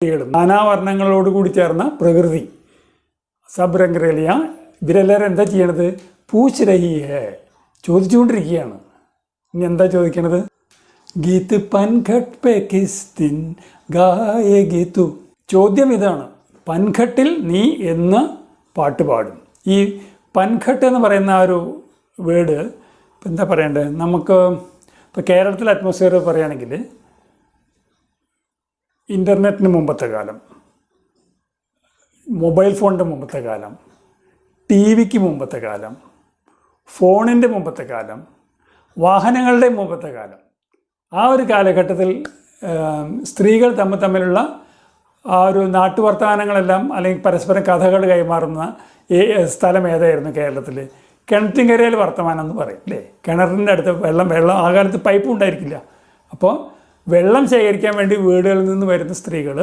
സ്ത്രീകളും നാനാവർണങ്ങളോട് കൂടി ചേർന്ന പ്രകൃതി. സബ്രംഗ്രലിയ ഇവരെല്ലാവരും എന്താ ചെയ്യണത്? പൂച്ച് രഹി ഹേ ചോദിച്ചുകൊണ്ടിരിക്കുകയാണ്. ഇനി എന്താ ചോദിക്കണത്? ഗീത് പൻഘട്ട് പേ ഗായേ ചോദ്യം ഇതാണ്. പൻഘട്ടിൽ നീ എന്ന് പാട്ട് പാടും. ഈ പൻഘട്ട് എന്ന് പറയുന്ന ആ ഒരു വേർഡ് എന്താ പറയണ്ടേ നമുക്ക് ഇപ്പോൾ കേരളത്തിലെ അറ്റ്മോസ്ഫിയർ പറയുകയാണെങ്കിൽ ഇന്റർനെറ്റിന് മുമ്പത്തെ കാലം മൊബൈൽ ഫോണിന്റെ മുമ്പത്തെ കാലം ടി വിക്ക് മുമ്പത്തെ കാലം ഫോണിന്റെ മുമ്പത്തെ കാലം വാഹനങ്ങളുടെ മുമ്പത്തെ കാലം. ആ ഒരു കാലഘട്ടത്തിൽ സ്ത്രീകൾ തമ്മിൽ തമ്മിലുള്ള ആ ഒരു നാട്ടുവർത്തമാനങ്ങളെല്ലാം അല്ലെങ്കിൽ പരസ്പരം കഥകൾ കൈമാറുന്ന സ്ഥലം ഏതായിരുന്നു കേരളത്തിൽ കിണറ്റിൻകരയിൽ വർത്തമാനം എന്ന് പറയും അല്ലേ? കിണറിന്റെ അടുത്ത് വെള്ളം വെള്ളം ആ കാലത്ത് പൈപ്പും ഉണ്ടായിരിക്കില്ല. അപ്പോൾ വെള്ളം ശേഖരിക്കാൻ വേണ്ടി വീടുകളിൽ നിന്ന് വരുന്ന സ്ത്രീകൾ